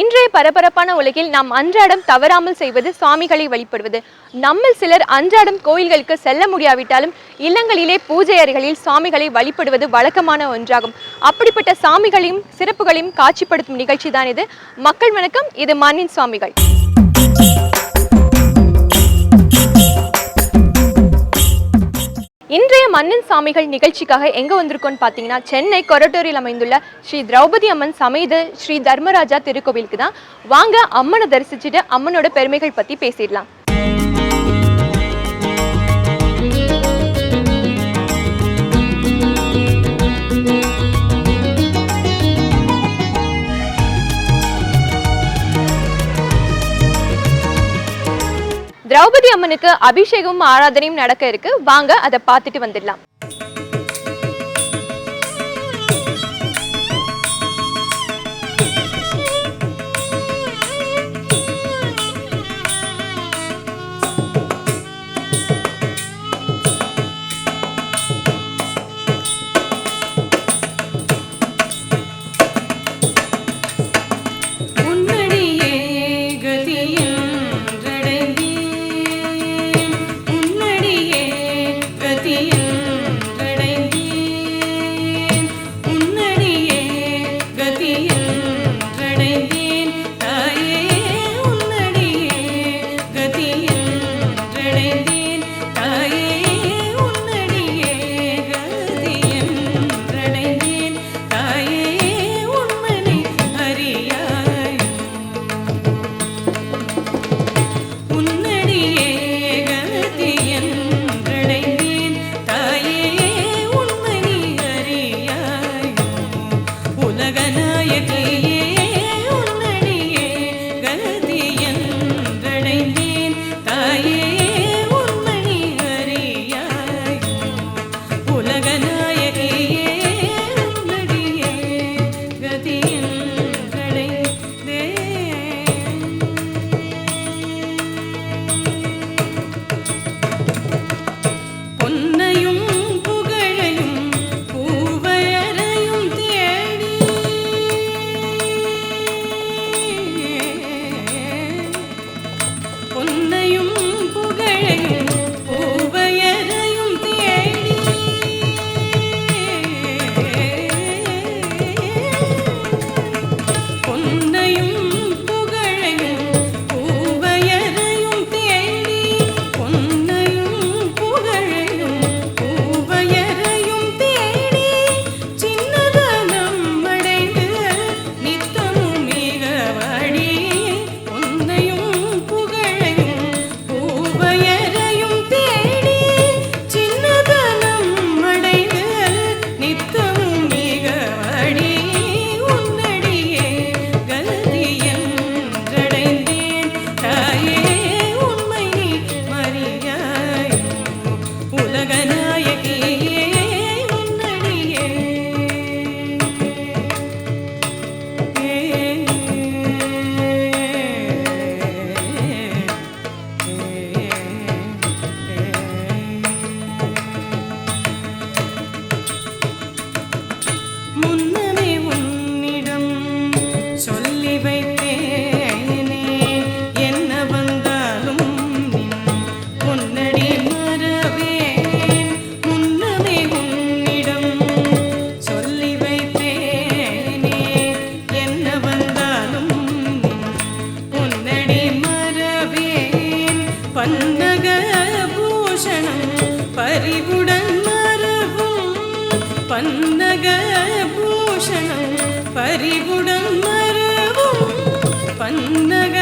இன்றைய பரபரப்பான உலகில் நாம் அன்றாடம் தவறாமல் செய்வது சுவாமிகளை வழிபடுவது. நம்மில் சிலர் அன்றாடம் கோயில்களுக்கு செல்ல முடியாவிட்டாலும் இல்லங்களிலே பூஜை அறைகளில் சுவாமிகளை வழிபடுவது வழக்கமான ஒன்றாகும். அப்படிப்பட்ட சாமிகளையும் சிறப்புகளையும் காட்சிப்படுத்தும் நிகழ்ச்சி தான் இது. மக்கள் வணக்கம் இது மண்ணின் சுவாமிகள். இன்றைய மன்னன் சாமிகள் நிகழ்ச்சிக்காக எங்க வந்திருக்கோம்னு பார்த்தீங்கன்னா சென்னை கொரட்டூரில் அமைந்துள்ள ஸ்ரீ திரௌபதி அம்மன் சமேத ஸ்ரீ தர்மராஜா திருக்கோவிலுக்கு தான். வாங்க அம்மனை தரிசிச்சுட்டு அம்மனோட பெருமைகள் பத்தி பேசிடலாம். அம்மனுக்கு அபிஷேகமும் ஆராதனையும் நடக்க இருக்கு. வாங்க அதை பார்த்துட்டு வந்துடலாம். പന്നകഭൂഷണം പരികുടൻ മരവും. പന്നകഭൂഷണം പരികുടൻ മരവും. പന്നക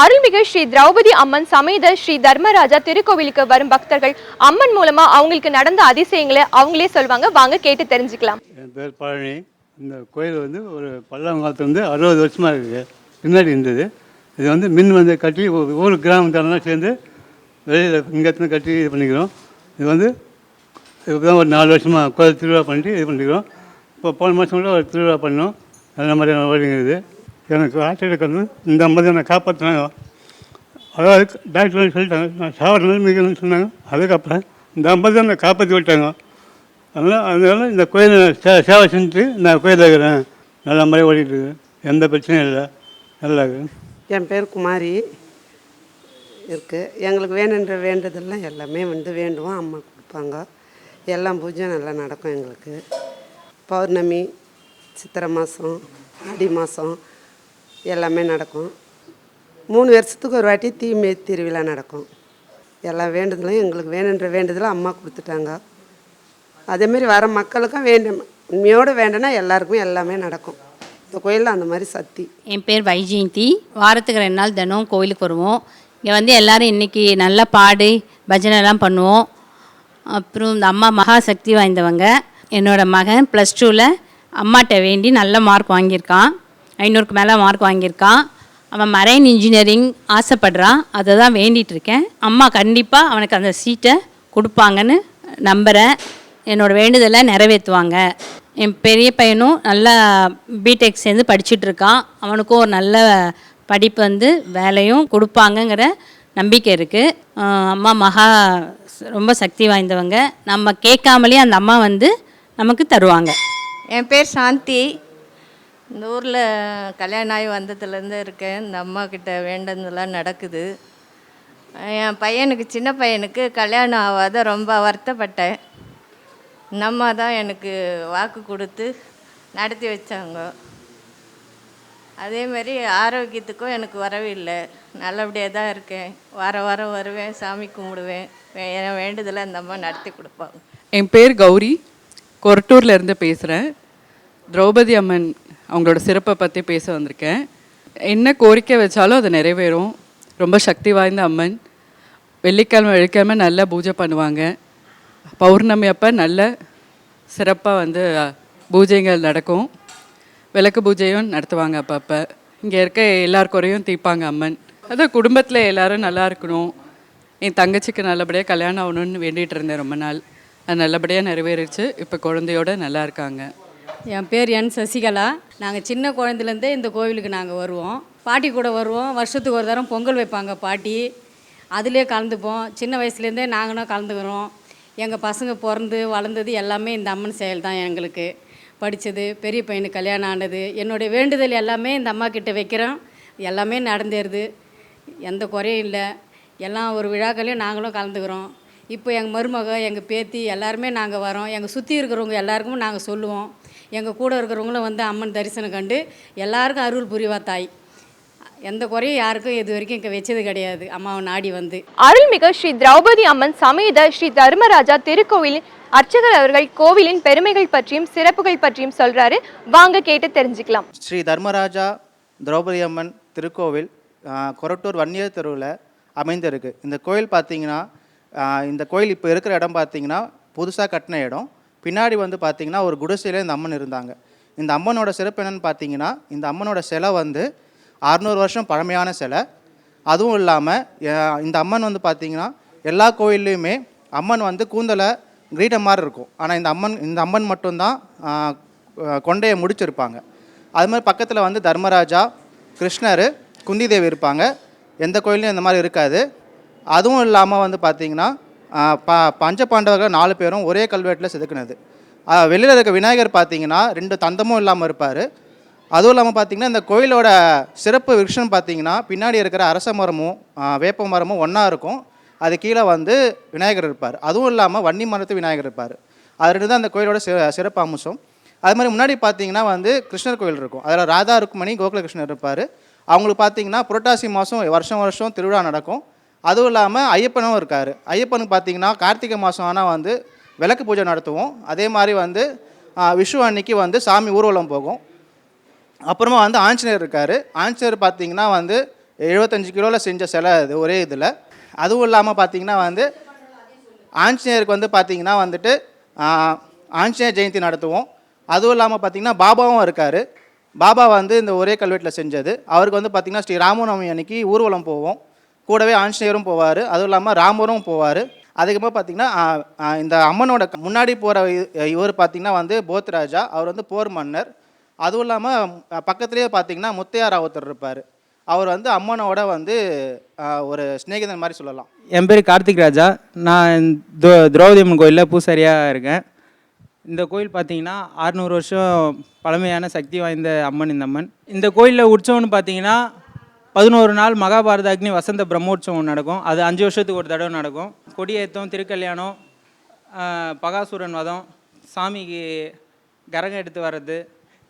அருள்மிகு ஸ்ரீ திரௌபதி அம்மன் சமேத ஸ்ரீ தர்மராஜா திருக்கோவிலுக்கு வரும் பக்தர்கள் அம்மன் மூலமா அவங்களுக்கு நடந்த அதிசயங்களை அவங்களே சொல்லுவாங்க வாங்க கேட்டு தெரிஞ்சுக்கலாம். என் பேர் பழனி. இந்த கோயில் வந்து ஒரு பல்லாங்காலத்து வந்து அறுபது வருஷமாக இருக்குது பின்னாடி இருந்தது. இது வந்து மின் வந்து கட்டி ஒரு ஊர் சேர்ந்து வெளியில் இங்கேருந்து கட்டி இது பண்ணிக்கிறோம். இது வந்து இதுதான் ஒரு நாலு வருஷமாக கோயில் திருவிழா பண்ணிட்டு இது பண்ணிக்கிறோம். இப்போ போன மாதம் கூட ஒரு திருவிழா பண்ணோம். நல்ல மாதிரியான வருங்கிறது எனக்கு ஹார்ட் அட்டாக் இந்த மாதிரி என்னை காப்பாற்றினாங்க அதாவது டாக்டர் சொல்லிட்டாங்க நான் சாவர நிலைமைகள்னு சொன்னாங்க. அதுக்கப்புறம் இந்த ஐம்பது என்னை காப்பாற்றி விட்டாங்க. அதனால் அதனால இந்த கோயிலை சே சேவை செஞ்சுட்டு நான் கோயிலில் இருக்கிறேன். நல்ல மாதிரி ஓடிட்டு இருக்கு. எந்த பிரச்சனையும் இல்லை. நல்லா என் பேர் குமாரி இருக்குது எங்களுக்கு வேணுன்ற வேண்டதெல்லாம் எல்லாமே வந்து வேண்டுவோம். அம்மா கொடுப்பாங்க. எல்லாம் பூஜை நல்லா நடக்கும் எங்களுக்கு. பௌர்ணமி சித்திரை மாதம் ஆடி மாதம் எல்லாமே நடக்கும். மூணு வருஷத்துக்கு ஒரு வாட்டி தீமை திருவிழா நடக்கும். எல்லா வேண்டுதலும் எங்களுக்கு வேணுன்ற வேண்டுதலும் அம்மா கொடுத்துட்டாங்க. அதேமாரி வர மக்களுக்கும் வேண்டும் உண்மையோடு வேண்டுனா எல்லாருக்கும் எல்லாமே நடக்கும். இந்த கோயிலில் அந்த மாதிரி சக்தி. என் பேர் வைஜெயந்தி. வாரத்துக்கு ரெண்டு நாள் தினம் கோயிலுக்கு வருவோம். இங்கே வந்து எல்லோரும் இன்றைக்கி நல்லா பாடி பஜனைலாம் பண்ணுவோம். அப்புறம் இந்த அம்மா மகா சக்தி வாய்ந்தவங்க. என்னோடய மகன் ப்ளஸ் டூவில் அம்மாட்ட வேண்டி நல்ல மார்க் வாங்கியிருக்கான். ஐநூறுக்கு மேலே மார்க் வாங்கியிருக்கான் அவன் மரைன் இன்ஜினியரிங் ஆசைப்படுறான் அதை தான் வேண்டிகிட்ருக்கேன் அம்மா கண்டிப்பாக அவனுக்கு அந்த சீட்டை கொடுப்பாங்கன்னு நம்புகிறேன் என்னோட வேண்டுதலை நிறைவேற்றுவாங்க. என் பெரிய பையனும் நல்லா பிடெக் சேர்ந்து படிச்சுட்ருக்கான் அவனுக்கும் ஒரு நல்ல படிப்பு வந்து வேலையும் கொடுப்பாங்கங்கிற நம்பிக்கை இருக்குது அம்மா மகா ரொம்ப சக்தி வாய்ந்தவங்க. நம்ம கேட்காமலே அந்த அம்மா வந்து நமக்கு தருவாங்க. என் பேர் சாந்தி. இந்த ஊரில் கல்யாணம் ஆகி வந்ததுலேருந்து இருக்கேன். இந்த அம்மா கிட்ட வேண்டதெல்லாம் நடக்குது. என் பையனுக்கு சின்ன பையனுக்கு கல்யாணம் ஆகாத ரொம்ப வருத்தப்பட்டேன். நம்ம தான் எனக்கு வாக்கு கொடுத்து நடத்தி வச்சாங்க. அதே மாதிரி ஆரோக்கியத்துக்கும் எனக்கு வரவே இல்லை. நல்லபடியாக தான் இருக்கேன். வார வாரம் வருவேன் சாமி கும்பிடுவேன். என் வேண்டுதலை அந்த அம்மா நடத்தி கொடுப்பாங்க. என் பேர் கௌரி. கொரட்டூர்லேருந்து பேசுகிறேன் திரௌபதி அம்மன் அவங்களோட சிறப்பை பற்றி பேச வந்திருக்கேன். என்ன கோரிக்கை வச்சாலும் அது நிறைவேறும். ரொம்ப சக்தி வாய்ந்த அம்மன். வெள்ளிக்கிழமை வெள்ளிக்கிழமை நல்லா பூஜை பண்ணுவாங்க. பௌர்ணமி அப்போ நல்ல சிறப்பாக வந்து பூஜைகள் நடக்கும். விளக்கு பூஜையும் நடத்துவாங்க அப்பப்போ. இங்கே இருக்க எல்லார் குறையும் தீர்ப்பாங்க அம்மன். அதான் குடும்பத்தில் எல்லோரும் நல்லா இருக்கணும். என் தங்கச்சிக்கு நல்லபடியாக கல்யாணம் ஆகணும்னு வேண்டிகிட்டு இருந்தேன் ரொம்ப நாள். அது நல்லபடியாக நிறைவேறிச்சு. இப்போ குழந்தையோட நல்லா இருக்காங்க. என் பேர் என் சசிகலா. நாங்கள் சின்ன குழந்தைலேருந்தே இந்த கோவிலுக்கு நாங்கள் வருவோம். பாட்டி கூட வருவோம். வருஷத்துக்கு ஒரு தரம் பொங்கல் வைப்பாங்க பாட்டி. அதிலே கலந்துப்போம். சின்ன வயசுலேருந்தே நாங்களும் கலந்துக்கிறோம். எங்கள் பசங்க பிறந்து வளர்ந்தது எல்லாமே இந்த அம்மன் செயல் தான் எங்களுக்கு. படித்தது பெரிய பையனுக்கு கல்யாணம் ஆனது என்னுடைய வேண்டுதல் எல்லாமே இந்த அம்மா கிட்ட வைக்கிறோம். எல்லாமே நடந்தேருது எந்த குறையும் இல்லை. எல்லாம் ஒரு விழாக்களையும் நாங்களும் கலந்துக்கிறோம். இப்போ எங்கள் மருமக எங்கள் பேத்தி எல்லாருமே நாங்கள் வரோம். எங்கள் சுற்றி இருக்கிறவங்க எல்லாருக்கும் நாங்கள் சொல்லுவோம். எங்கள் கூட இருக்கிறவங்களும் வந்து அம்மன் தரிசனம் கண்டு எல்லாருக்கும் அருள் புரிவா தாய். எந்த குறையும் யாருக்கும் இது வரைக்கும் இங்கே வச்சது கிடையாது. அம்மாவை நாடி வந்து. அருள்மிகு ஸ்ரீ திரௌபதி அம்மன் சமேத ஸ்ரீ தர்மராஜா திருக்கோவிலின் அர்ச்சகர் அவர்கள் கோவிலின் பெருமைகள் பற்றியும் சிறப்புகள் பற்றியும் சொல்றாரு. வாங்க கேட்டு தெரிஞ்சுக்கலாம். ஸ்ரீ தர்மராஜா திரௌபதி அம்மன் திருக்கோவில் கொரட்டூர் வன்னியர் தெருவில் அமைந்திருக்கு. இந்த கோயில் பார்த்தீங்கன்னா இந்த கோயில் இப்போ இருக்கிற இடம் பார்த்தீங்கன்னா புதுசாக கட்டின இடம். பின்னாடி வந்து பார்த்தீங்கன்னா ஒரு குடிசையில் இந்த அம்மன் இருந்தாங்க. இந்த அம்மனோட சிறப்பு என்னன்னு பார்த்தீங்கன்னா இந்த அம்மனோட சிலை வந்து அறுநூறு வருஷம் பழமையான சிலை. அதுவும் இல்லாமல் இந்த அம்மன் வந்து பார்த்தீங்கன்னா எல்லா கோயில்லையுமே அம்மன் வந்து கூந்தலை கிரீடம் மாதிரி இருக்கும். ஆனால் இந்த அம்மன் இந்த அம்மன் மட்டும்தான் கொண்டையை முடிச்சிருப்பாங்க. அது மாதிரி பக்கத்தில் வந்து தர்மராஜா கிருஷ்ணர் குந்தி தேவி இருப்பாங்க. எந்த கோயிலையும் இந்த மாதிரி இருக்காது. அதுவும் இல்லாமல் வந்து பார்த்திங்கன்னா ப பஞ்ச பாண்டவர்கள் நாலு பேரும் ஒரே கல்வெட்டில் செதுக்குனது. வெளியில் இருக்க விநாயகர் பார்த்தீங்கன்னா ரெண்டு தந்தமும் இல்லாமல் இருப்பார். அதுவும் இல்லாமல் பார்த்தீங்கன்னா இந்த கோயிலோட சிறப்பு விருஷம் பார்த்தீங்கன்னா பின்னாடி இருக்கிற அரச மரமும் வேப்ப மரமும் ஒன்றா இருக்கும். அது கீழே வந்து விநாயகர் இருப்பார். அதுவும் இல்லாமல் வன்னி மரத்து விநாயகர் இருப்பார். அது ரெண்டு தான் அந்த கோயிலோட சி சிறப்பு அம்சம். அது மாதிரி முன்னாடி பார்த்தீங்கன்னா வந்து கிருஷ்ணர் கோயில் இருக்கும். அதில் ராதா ருக்மணி கோகுலகிருஷ்ணர் இருப்பார். அவங்களுக்கு பார்த்தீங்கன்னா புரட்டாசி மாதம் வருஷம் வருஷம் திருவிழா நடக்கும். அதுவும் இல்லாமல் ஐயப்பனும் இருக்கார். ஐயப்பனுக்கு பார்த்தீங்கன்னா கார்த்திகை மாதம் ஆனால் வந்து விளக்கு பூஜை நடத்துவோம். அதே மாதிரி வந்து விஷு அன்னைக்கு வந்து சாமி ஊர்வலம் போகும். அப்புறமா வந்து ஆஞ்சநேயர் இருக்கார். ஆஞ்சநேயர் பார்த்தீங்கன்னா வந்து எழுபத்தஞ்சு கிலோவில் செஞ்ச சிலை அது ஒரே இதில். அதுவும் இல்லாமல் பார்த்தீங்கன்னா வந்து ஆஞ்சநேயருக்கு வந்து பார்த்தீங்கன்னா வந்துட்டு ஆஞ்சநேயர் ஜெயந்தி நடத்துவோம். அதுவும் இல்லாமல் பார்த்தீங்கன்னா பாபாவும் இருக்கார். பாபா வந்து இந்த ஒரே கல்வெட்டில் செஞ்சது. அவருக்கு வந்து பார்த்திங்கன்னா ஸ்ரீ ராமநவமி அன்னைக்கு ஊர்வலம் போவோம். கூடவே ஆஞ்சநேயரும் போவார். அதுவும் இல்லாமல் ராமரும் போவார். அதுக்கப்புறம் பார்த்தீங்கன்னா இந்த அம்மனோட க- முன்னாடி போகிற இவர் பார்த்திங்கன்னா வந்து போத்ராஜா. அவர் வந்து போர் மன்னர். அதுவும் இல்லாமல் பக்கத்துலேயே பார்த்தீங்கன்னா முத்தையா ராவுத்தர் இருப்பார். அவர் வந்து அம்மனோட வந்து ஒரு சிநேகிதன் மாதிரி சொல்லலாம். என் பேர் கார்த்திக் ராஜா. நான் துரோ திரௌபதி அம்மன் கோயிலில் பூசாரியாக இருக்கேன். இந்த கோயில் பார்த்தீங்கன்னா அறுநூறு வருஷம் பழமையான சக்தி வாய்ந்த அம்மன் இந்த அம்மன். இந்த கோயிலில் உற்சவம்னு பார்த்தீங்கன்னா பதினோரு நாள் மகாபாரத அக்னி வசந்த பிரம்மோற்சவம் நடக்கும். அது அஞ்சு வருஷத்துக்கு ஒரு தடவை நடக்கும். கொடியேற்றம் திருக்கல்யாணம் பகாசூரன் பகாசுரன் வதம் சாமிக்கு கரகம் எடுத்து வர்றது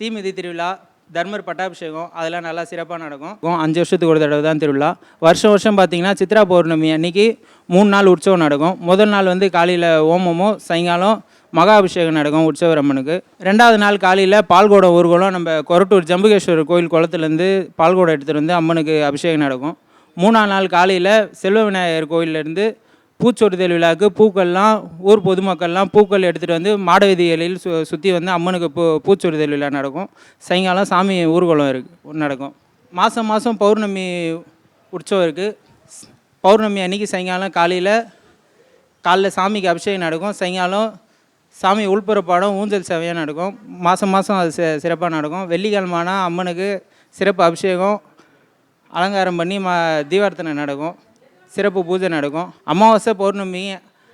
தீமிதி திருவிழா தர்மர் பட்டாபிஷேகம் அதெல்லாம் நல்லா சிறப்பாக நடக்கும். அஞ்சு வருஷத்துக்கு ஒரு தடவை தான் திருவிழா. வருஷம் வருஷம் பார்த்தீங்கன்னா சித்ரா பௌர்ணமி அன்னைக்கு மூணு நாள் உற்சவம் நடக்கும். முதல் நாள் வந்து காலையில் ஓமமும் சாயங்காலம் மகா அபிஷேகம் நடக்கும் உற்சவர் அம்மனுக்கு ரெண்டாவது நாள் காலையில் பால்கோடம் ஊர்வலம் நம்ம கொரட்டூர் ஜம்புகேஸ்வரர் கோயில் குளத்துலேருந்து பால்கோடம் எடுத்துகிட்டு வந்து அம்மனுக்கு அபிஷேகம் நடக்கும். மூணாம் நாள் காலையில் செல்வ விநாயகர் கோயிலேருந்து பூச்சொரிதல் விழாவுக்கு பூக்கள்லாம் ஊர் பொதுமக்கள்லாம் பூக்கள் எடுத்துகிட்டு வந்து மாடவீதி இலையில் சு சுற்றி வந்து அம்மனுக்கு பூ பூச்சொடுதல் விழா நடக்கும். சாயங்காலம் சாமி ஊர்வலம் இருக்கு நடக்கும். மாதம் மாதம் பௌர்ணமி உற்சவம் இருக்குது பௌர்ணமி அன்னைக்கு சாயங்காலம் காலையில் காலைல சாமிக்கு அபிஷேகம் நடக்கும். சாயங்காலம் சாமி உள்புற பாடம் ஊஞ்சல் சேவையாக நடக்கும். மாதம் மாதம் அது சிறப்பாக நடக்கும். வெள்ளிக்கிழமானா அம்மனுக்கு சிறப்பு அபிஷேகம் அலங்காரம் பண்ணி மா தீபார்த்தனை நடக்கும். சிறப்பு பூஜை நடக்கும். அமாவாசை பௌர்ணமி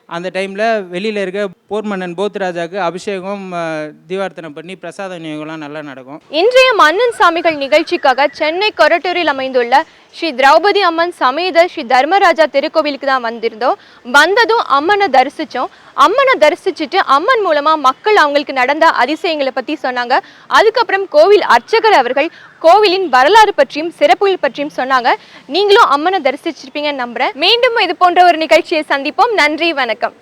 அந்த டைமில் வெளியில் இருக்க போர் மன்னன் போத்ராஜாவுக்கு அபிஷேகம் தீவார்த்தனை தீபார்த்தனை பண்ணி பிரசாத விநியோகம்லாம் நல்லா நடக்கும். இன்றைய மன்னன் சாமிகள் நிகழ்ச்சிக்காக சென்னை கொரட்டூரில் அமைந்துள்ள ஸ்ரீ திரௌபதி அம்மன் சமேத ஸ்ரீ தர்மராஜா திருக்கோவிலுக்கு தான் வந்திருந்தோம். வந்ததும் அம்மனை தரிசித்தோம் அம்மனை தரிசிச்சுட்டு அம்மன் மூலமாக மக்கள் அவங்களுக்கு நடந்த அதிசயங்களை பற்றி சொன்னாங்க. அதுக்கப்புறம் கோவில் அர்ச்சகர் அவர்கள் கோவிலின் வரலாறு பற்றியும் சிறப்புகள் பற்றியும் சொன்னாங்க. நீங்களும் அம்மனை தரிசிச்சிருப்பீங்கன்னு நம்புறேன். மீண்டும் இது போன்ற ஒரு நிகழ்ச்சியை சந்திப்போம். நன்றி வணக்கம்.